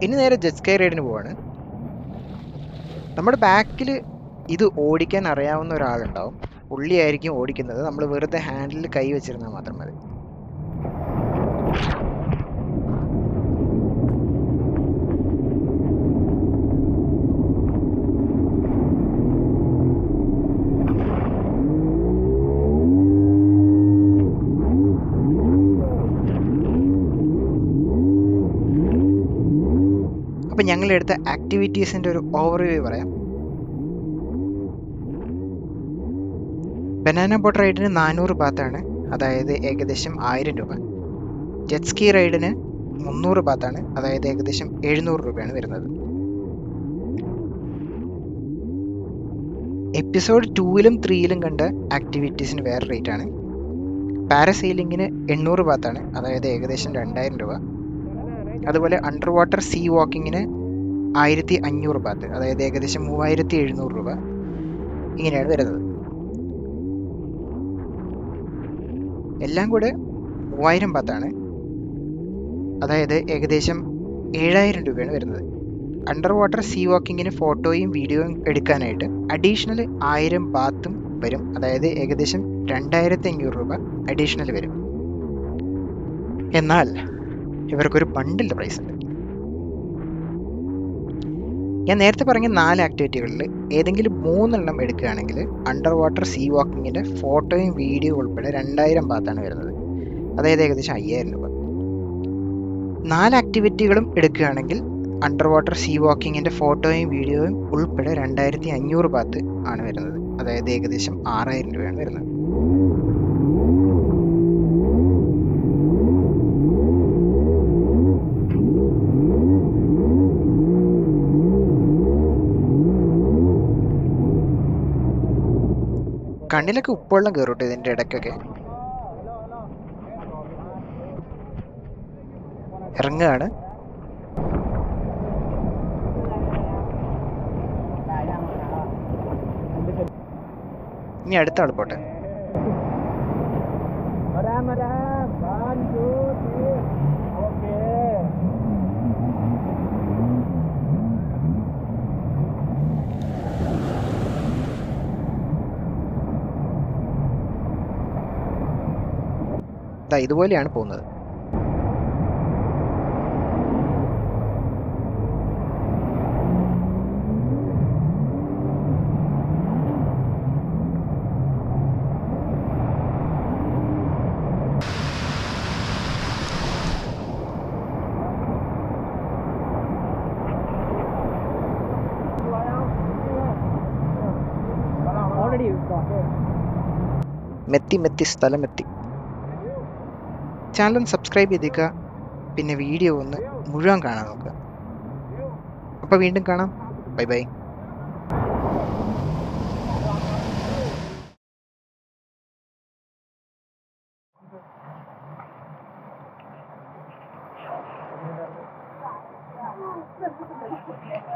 ഇനി നേരെ ജെറ്റ് റൈഡിന് പോവാണ്. നമ്മുടെ ബാക്കിൽ ഇത് ഓടിക്കാൻ അറിയാവുന്ന ഒരാളുണ്ടാവും. പുള്ളിയായിരിക്കും ഓടിക്കുന്നത്. നമ്മൾ വെറുതെ ഹാൻഡിൽ കൈ വെച്ചിരുന്നാൽ മാത്രം മതി. അപ്പം ഞങ്ങൾ എടുത്ത ആക്ടിവിറ്റീസിന്റെ ഒരു ഓവർവ്യൂ പറയാം. ബനാന ബോട്ട് റൈഡിന് നാനൂറ് ബാത്താണ് അതായത് ഏകദേശം ആയിരം രൂപ. ജെറ്റ്സ്കി റൈഡിന് മുന്നൂറ് ബാത്താണ് അതായത് ഏകദേശം എഴുന്നൂറ് രൂപയാണ് വരുന്നത്. എപ്പിസോഡ് ടൂവിലും ത്രീയിലും കണ്ട ആക്ടിവിറ്റീസിന് വേറെ റേറ്റ് ആണ്. പാരസെയിലിങ്ങിന് എണ്ണൂറ് ബാത്താണ് അതായത് ഏകദേശം രണ്ടായിരം രൂപ. അതുപോലെ അണ്ടർ വാട്ടർ സീ വാക്കിങ്ങിന് ആയിരത്തി അഞ്ഞൂറ് ബാത്ത് അതായത് ഏകദേശം മൂവായിരത്തി എഴുന്നൂറ് രൂപ ഇങ്ങനെയാണ് വരുന്നത്. എല്ലാം കൂടെ മൂവായിരം ബാത്താണ് അതായത് ഏകദേശം ഏഴായിരം രൂപയാണ് വരുന്നത്. അണ്ടർ വാട്ടർ സീ വാക്കിങ്ങിന് ഫോട്ടോയും വീഡിയോയും എടുക്കാനായിട്ട് അഡീഷണൽ ആയിരം ബാത്തും വരും. അതായത് ഏകദേശം രണ്ടായിരത്തി അഞ്ഞൂറ് രൂപ അഡീഷണൽ വരും. എന്നാൽ ഇവർക്കൊരു പണ്ടില്ല പ്രൈസ് ഉണ്ട് ഞാൻ നേരത്തെ പറഞ്ഞ നാല് ആക്ടിവിറ്റികളിൽ ഏതെങ്കിലും മൂന്നെണ്ണം എടുക്കുകയാണെങ്കിൽ അണ്ടർ വാട്ടർ സീ വാക്കിങ്ങിന്റെ ഫോട്ടോയും വീഡിയോ ഉൾപ്പെടെ രണ്ടായിരം ബാത്താണ് വരുന്നത്. അതായത് ഏകദേശം അയ്യായിരം രൂപ. നാല് ആക്ടിവിറ്റികളും എടുക്കുകയാണെങ്കിൽ അണ്ടർ വാട്ടർ സീ വാക്കിങ്ങിന്റെ ഫോട്ടോയും വീഡിയോയും ഉൾപ്പെടെ രണ്ടായിരത്തി അഞ്ഞൂറ് ബാത്ത് ആണ് വരുന്നത്. അതായത് ഏകദേശം ആറായിരം രൂപയാണ് വരുന്നത്. കണ്ണിലൊക്കെ ഉപ്പുവെള്ളം കയറൂട്ടോ ഇതിന്റെ ഇടയ്ക്കൊക്കെ? ഇറങ്ങുകയാണ്. ഇനി അടുത്ത ആൾ പോട്ടെ. ദാ ഇതുപോലെയാണ് പോകുന്നത്. മെത്തി മെത്തി സ്ഥലമെത്തി ചാനൽ സബ്സ്ക്രൈബ് ചെയ്തേക്കുക പിന്നെ വീഡിയോ ഒന്ന് മുഴുവൻ കാണാൻ നോക്കുക അപ്പോൾ വീണ്ടും കാണാം. Bye bye.